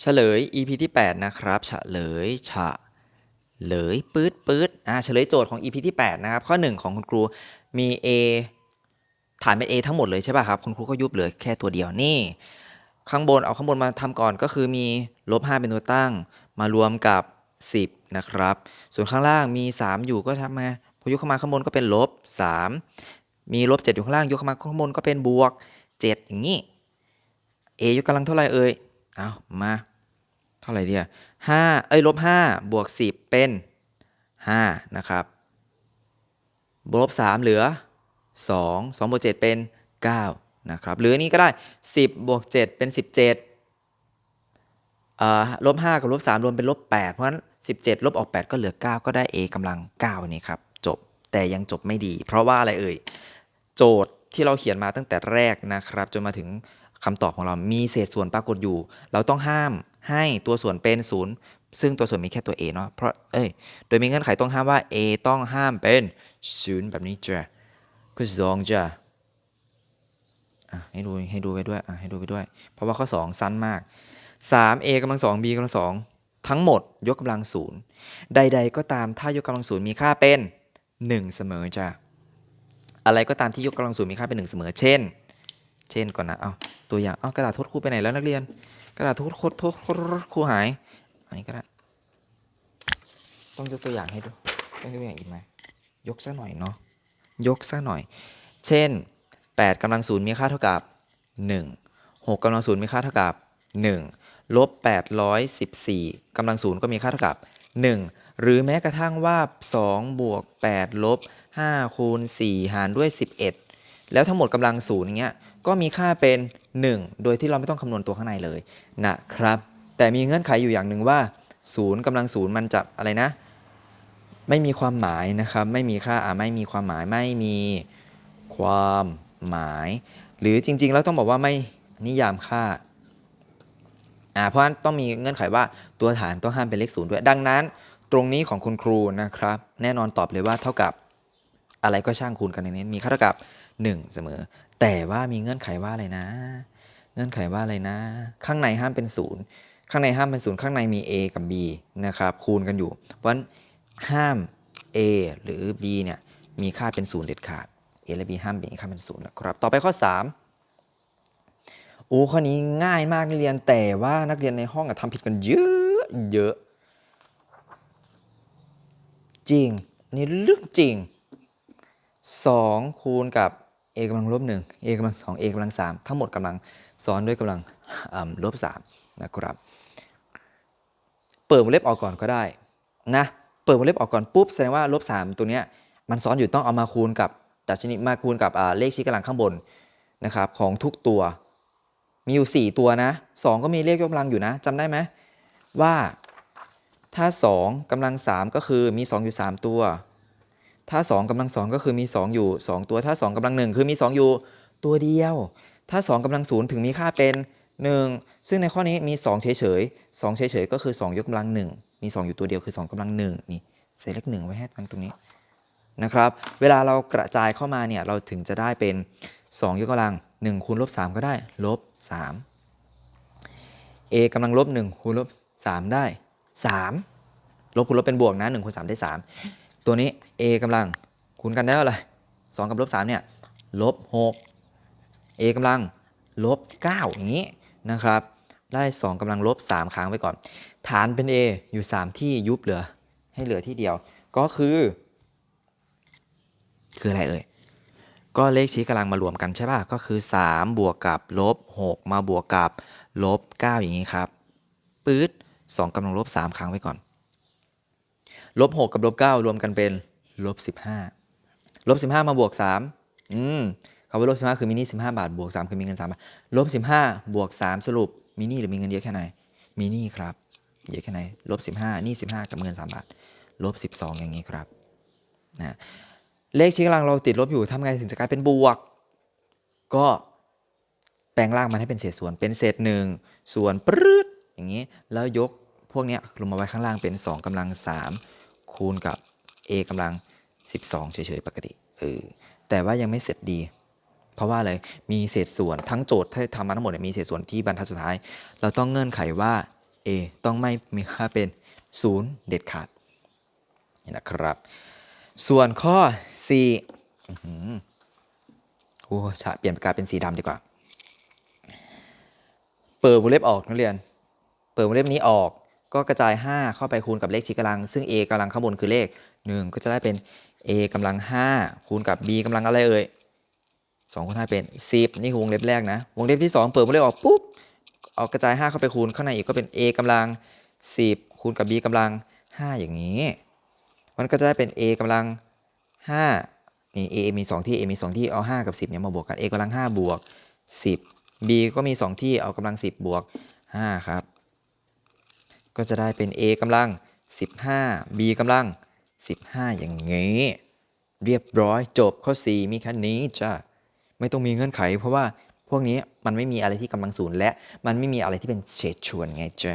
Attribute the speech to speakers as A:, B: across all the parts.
A: เฉลย EP ที่ 8 นะครับ เฉลยเฉลยปื๊ดปื๊ดอ่าเฉลยโจทย์ของ EP ที่ 8 นะครับ ข้อ 1 ของคุณครูมี A ฐานเป็น A ทั้งหมดเลยใช่ป่ะครับ คุณครูก็ยุบเหลือแค่ตัวเดียวนี่ ข้างบนเอาข้างบนมาทำก่อนก็คือมีลบ5เป็นตัวตั้ง มารวมกับ 10 นะครับ ส่วนข้างล่างมี 3 อยู่ก็ทำไงพอยกเข้ามาข้างบนก็เป็นลบ 3 มีลบ 7 อยู่ข้างล่างยกเข้ามาข้างบนก็เป็นบวก 7 อย่างนี้ A ยกกำลังเท่าไหร่เอ่ย เอามา เท่าไหร่เดียห้าเอ้ยลบห้าบวกสิบเป็นห้านะครับบวกลบสามเหลือสองสองบวกเจ็ดเป็นเก้านะครับหรือนี้ก็ได้สิบบวกเจ็ดเป็นสิบเจ็ดอ่าลบห้ากับลบสามรวมเป็นลบแปดเพราะฉะนั้นสิบเจ็ดลบออกแปดก็เหลือเก้าก็ได้ a กำลังเก้านี่ครับจบแต่ยังจบไม่ดี เพราะว่าอะไรเอ่ยโจทย์ที่เราเขียนมาตั้งแต่แรกนะครับ จนมาถึง คำตอบของเรามีเศษส่วนปรากฏอยู่ เราต้องห้ามให้ตัวส่วนเป็นศูนย์ซึ่งตัวส่วนมีแค่ตัว a เนาะเพราะเอ้ยโดยมีเงื่อนไขต้องห้ามว่า a ต้องห้ามเป็นศูนย์แบบนี้จ้ะคือสองจ้ะให้ดูให้ดูไปด้วยให้ดูไปด้วย เพราะว่าข้อ 2 สั้นมาก 3a กำลังสอง b กำลังสองทั้งหมดยกกำลังศูนย์ใด ๆ ก็ตามถ้ายกกำลังศูนย์มีค่าเป็น 1 เสมอจ้ะอะไรก็ตามที่ยกกำลังศูนย์มีค่าเป็นหนึ่งเสมอ เช่น เช่นก่อนนะเอาตัวอย่างเอากระดาษทษครูไปไหนแล้วนักเรียน กระดาษทษโทษโทษโทษครูหายอันนี้ก็ได้ต้องยกตัวอย่างให้ดูต้องยกตัวอย่างอีกไหมยกซะหน่อยเนาะยกซะหน่อย เช่น8กำลังศูนย์มีค่าเท่ากับ 1 6กำลังศูนย์มีค่าเท่ากับ 1 ลบ 814กำลังศูนย์ก็มีค่าเท่ากับ 1 หรือแม้กระทั่งว่า 2 บวก 8 ลบ 5 คูณ 4 หารด้วย 11 แล้วทั้งหมดกำลังศูนย์อย่างเงี้ย ก็มีค่าเป็น 1 โดยที่เราไม่ต้องคำนวณตัวข้างในเลยนะครับ แต่มีเงื่อนไขอยู่อย่างหนึ่งว่า0กำลังศูนย์มันจะอะไรนะ ไม่มีความหมายนะครับ ไม่มีค่าอ่าไม่มีความหมายไม่มีความหมาย หรือจริงๆ แล้วต้องบอกว่าไม่นิยามค่าอ่าเพราะฉะนั้นต้องมีเงื่อนไขว่าตัวฐานต้องห้ามเป็นเลขศูนย์ด้วย ดังนั้น ตรงนี้ของคุณครูนะครับ แน่นอนตอบเลยว่าเท่ากับอะไรก็ช่างคูณกันในนี้มีค่าเท่ากับ 1 เสมอ แต่ว่ามีเงื่อนไขว่าอะไรนะ เงื่อนไขว่าอะไรนะ ข้างในห้ามเป็นศูนย์ข้างในห้ามเป็นศูนย์ข้างในมี a กับ b นะครับคูณกันอยู่ เพราะฉะนั้นห้าม a หรือ b เนี่ยมีค่าเป็นศูนย์เด็ดขาด a และ b ห้ามมีค่าเป็นศูนย์นะครับ ต่อไปข้อ 3 โอ้ข้อนี้ง่ายมากนักเรียนแต่ว่านักเรียนในห้องอะทำผิดกันเยอะเยอะจริงนนี่เรื่องจริง 2 คูณกับ a กำลังลบ1 a กำลัง2 a กำลัง3ทั้งหมดกำลังซ้อนด้วยกำลังอ่ำลบ3นะครับ เปิดวงเล็บออกก่อนก็ได้นะ เปิดวงเล็บออกก่อนปุ๊บแสดงว่าลบ3ตัวเนี้ยมันซ้อนอยู่ต้องเอามาคูณกับดัชนีมาคูณกับเลขชี้กำลังข้างบนนะครับของทุกตัว มีอยู่ 4 ตัวนะ 2 ก็มีเลขยกกำลังอยู่นะจำได้ไหมว่าถ้า 2กำลัง 3 ก็คือมี 2 อยู่ 3 ตัว ถ้า2กำลัง2ก็คือมี 2 อยู่ 2 ตัวถ้า 2กำลัง 1 คือมี 2 อยู่ ตัวเดียว ถ้า 2กำลัง0ถึงมีค่าเป็น 1 ซึ่งในข้อนี้มี 2 เฉยๆ2เฉยๆก็คือ 2 ยกกำลัง 1 มี 2 อยู่ตัวเดียวคือ 2กำลัง 1 นี่ใส่เลข1ไว้ให้มันตรงนี้นะครับ เวลาเรากระจายเข้ามาเนี่ยเราถึงจะได้เป็น 2 ยกกำลัง 1คูณลบ3ก็ได้ลบ3 a กำลังลบ1คูณลบ3ได้ 3 ลบคูณลบเป็นบวกนะ1คูณ3ได้ 3 ตัวนี้ a กำลังคูณกันได้เท่าไหร่2กับลบ3เนี่ยลบ6 a กำลังลบ9อย่างนี้นะครับ ได้ 2กำลังลบ 3ค้างไว้ก่อน ฐานเป็น a อยู่ 3 ที่ยุบเหลือให้เหลือที่เดียว ก็คือ คืออะไรเอ่ย ก็เลขชี้กำลังมารวมกันใช่ป่ะ ก็คือ 3 บวกกับลบ6มาบวกกับลบ9อย่างนี้ครับ ปื๊ด2กำลังลบ 3ค้างไว้ก่อน ลบ6กับลบ9รวมกันเป็น ลบ15ลบ15มาบวก3อืมคำว่าลบ15คือมินิ15บาทบวก3คือมีเงิน3บาทลบ15บวก3สรุปมินิหรือมีเงินเยอะแค่ไหนมินิครับเยอะแค่ไหนลบ15นี่15กับเงิน3บาทลบ12อย่างนี้ครับนะเลขชี้กำลังเราติดลบอยู่ทำไงถึงจะกลายเป็นบวก ก็แปลงร่างมันให้เป็นเศษส่วนเป็นเศษหนึ่งส่วนปรืดอย่างนี้แล้วยกพวกนี้ลงมาไว้ข้างล่างเป็น 2กำลัง 3 คูณกับ a กำลัง 12 เฉยๆ ปกติเออแต่ว่ายังไม่เสร็จดี เพราะว่าอะไร มีเศษส่วนทั้งโจทย์ที่ทำมาทั้งหมดมีเศษส่วนที่บรรทัดสุดท้าย เราต้องเงื่อนไขว่า a ต้องไม่มีค่าเป็น 0 เด็ดขาดนี่นะครับ ส่วนข้อ4อือโอ้ชะเปลี่ยนปากกาเป็นสีดำดีกว่า เปิดวงเล็บออกนักเรียน เปิดวงเล็บนี้ออกก็กระจาย 5 เข้าไปคูณกับเลขชี้กำลัง ซึ่ง a กำลังข้างบนคือเลข 1 ก็จะได้เป็น a กำลัง 5 คูณกับ b กำลังอะไรเอ่ย2คูณ5เป็น 10 นี่คือวงเล็บแรกนะ วงเล็บที่ 2 เปิดวงเล็บออกปุ๊บเอากระจาย 5 เข้าไปคูณข้างในอีกก็เป็น a กำลัง 10 คูณกับ b กำลัง 5 อย่างนี้ มันก็จะได้เป็น a กำลัง 5 นี่ a มี 2 ที่ a มี 2 ที่เอา 5 กับ 10เนี่ยมาบวกกัน a กำลัง 5 บวก 10 b ก็มี 2 ที่เอากำลัง 10 บวก 5 ครับ ก็จะได้เป็น a กำลัง 15 b กำลัง 15 อย่างงี้ เรียบร้อยจบข้อ 4 มีแค่นี้จ้ะไม่ต้องมีเงื่อนไข เพราะว่าพวกนี้มันไม่มีอะไรที่กำลังศูนย์และมันไม่มีอะไรที่เป็นเศษชวนไงจ๊ะ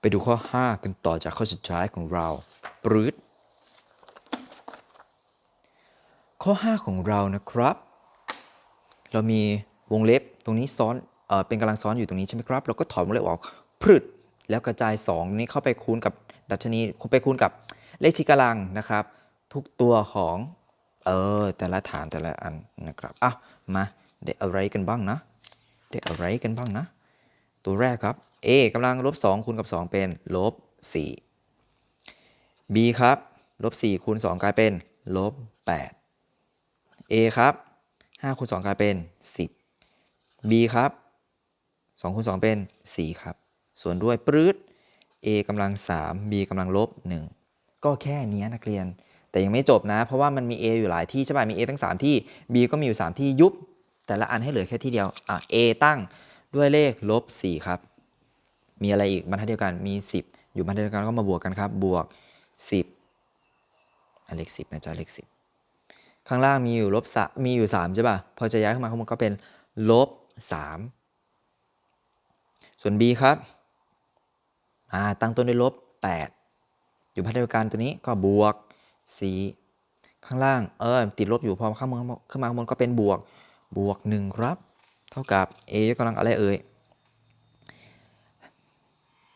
A: ไปดูข้อ 5 กันต่อจากข้อสุดท้ายของเราปรืดข้อ 5 ของเรานะครับ เรามีวงเล็บตรงนี้ซ้อนเออเป็นกำลังซ้อนอยู่ตรงนี้ใช่ไหมครับ เราก็ถอนวงเล็บออกพรึดแล้วกระจาย 2 นี้เข้าไปคูณกับดัชนีไปคูณกับ เลขที่กำลังนะครับ ทุกตัวของ เออ แต่ละฐานแต่ละอันนะครับอะมาได้อะไรกันบ้างนะได้อะไรกันบ้างนะ ตัวแรกครับ a กำลังลบ2คูณกับ 2 เป็นลบ4 b ครับลบ4คูณ2กลายเป็นลบ8 a ครับ5คูณ2กลายเป็น 10 b ครับ2คูณ2เป็น 4 ครับ ส่วนด้วยปรื๊ด a กำลัง 3 b กำลังลบ 1 ก็แค่นี้นักเรียน แต่ยังไม่จบนะ เพราะว่ามันมี a อยู่หลายที่ใช่ป่ะมี a ตั้ง 3 ที่ b ก็มีอยู่ 3 ที่ยุบ แต่ละอันให้เหลือแค่ที่เดียวอะ a ตั้งด้วยเลขลบ4ครับ มีอะไรอีกบรรทัดเดียวกันมี 10 อยู่บรรทัดเดียวกันก็มาบวกกันครับ บวก 10อะเลข10นะจ๊ะเลข10 ข้างล่างมีอยู่ลบสมีอยู่3ใช่ป่ะพอจะย้ายขึ้นมาข้างบนก็เป็นลบ3ส่วน b ครับอ่าตั้งต้นด้วยลบ8 อยู่พันเดียวกันตัวนี้ก็บวก4ข้างล่างเออติดลบอยู่พอข้างบนขึ้นมาข้างบนก็เป็นบวกบวก 1 ครับ เท่ากับ a ยกกำลังอะไรเอ่ย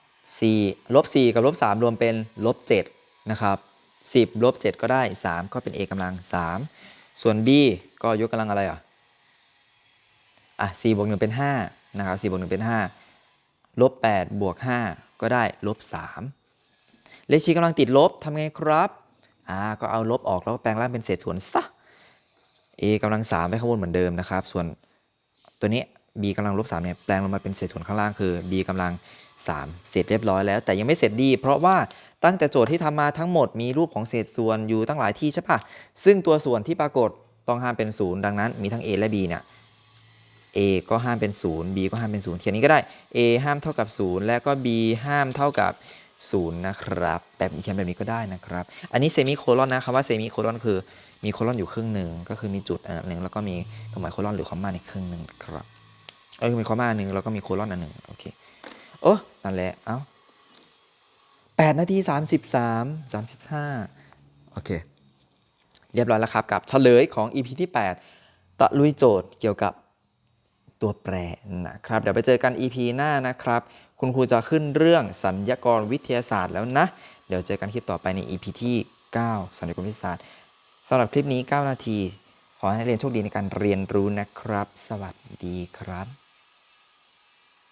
A: 4ลบ4กับลบ3รวมเป็นลบ7นะครับ10ลบ7ก็ได้ 3 ก็เป็น a กำลัง 3 ส่วน b ก็ยกกำลังอะไรอะอะ4บวก1เป็น5นะครับ4บวก1เป็น5ลบ8บวก5ก็ได้ลบ3 เลขชี้กำลังติดลบทำไงครับอ่าก็เอาลบออกแล้วก็แปลงร่างเป็นเศษส่วนซะ a กำลัง3ไว้ข้างบนเหมือนเดิมนะครับ ส่วนตัวนี้ b กำลังลบ3เนี่ยแปลงลงมาเป็นเศษส่วนข้างล่างคือ b กำลัง 3 เสร็จเรียบร้อยแล้ว แต่ยังไม่เสร็จดี เพราะว่าตั้งแต่โจทย์ที่ทำมาทั้งหมดมีรูปของเศษส่วนอยู่ตั้งหลายที่ใช่ปะซึ่งตัวส่วนที่ปรากฏต้องห้ามเป็นศูนย์ดังนั้นมีทั้ง a และ b เนี่ย a ก็ห้ามเป็น 0 b ก็ห้ามเป็น0เทียนนี้ก็ได้ a ห้ามเท่ากับ 0 และก็ b ห้ามเท่ากับ 0 นะครับ แบบเขียนแบบนี้ก็ได้นะครับ อันนี้เซมิโคลอนนะคำว่าเซมิโคลอนคือมีโคลอนอยู่ครึ่งหนึ่งก็คือมีจุดอันหนึ่งแล้วก็มีเครื่องหมายโคลอนหรือคอมมาในครึ่งหนึ่งครับเออมีคอมมาอันหนึ่งแล้วก็มีโคลอนอันหนึ่งโอเคโอ้นั่นแหละเอ้า8นาที33 35โอเค เรียบร้อยแล้วครับกับเฉลยของ EP ที่ 8 ตะลุยโจทย์เกี่ยวกับ ตัวแปรนะครับ เดี๋ยวไปเจอกัน EP หน้านะครับ คุณครูจะขึ้นเรื่องสัญญกรวิทยาศาสตร์แล้วนะ เดี๋ยวเจอกันคลิปต่อไปใน EP ที่ 9 สัญญกรวิทยาศาสตร์สำหรับคลิปนี้ 9 นาที ขอให้นักเรียนโชคดีในการเรียนรู้นะครับ สวัสดีครับ